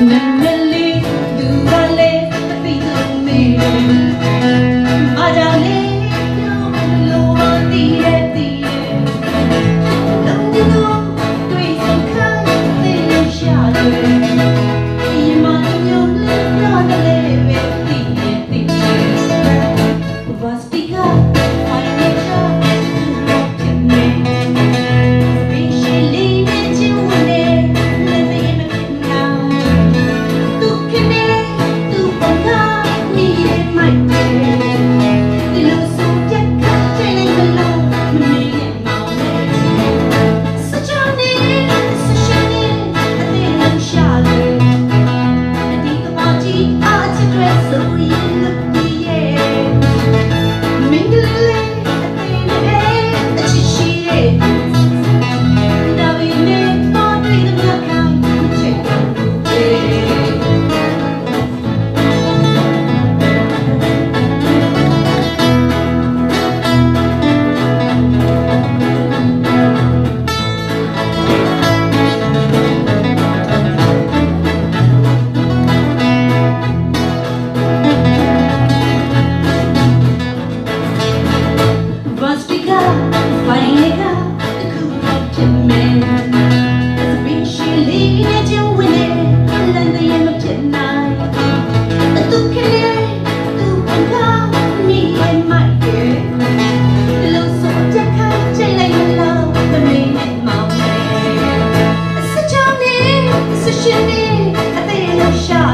When will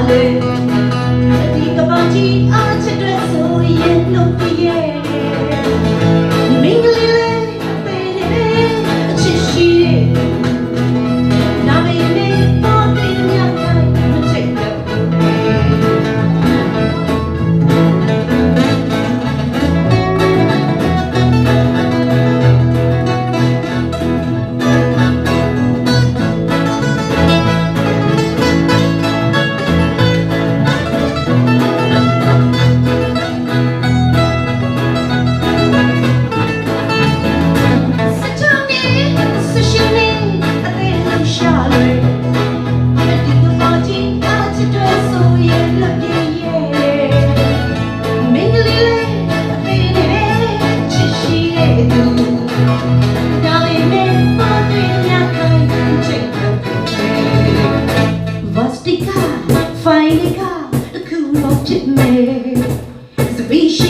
လေးအဒီကပန်းကြီးအားချစ်တဲ့ဆိုရင်နှုတ် Beach.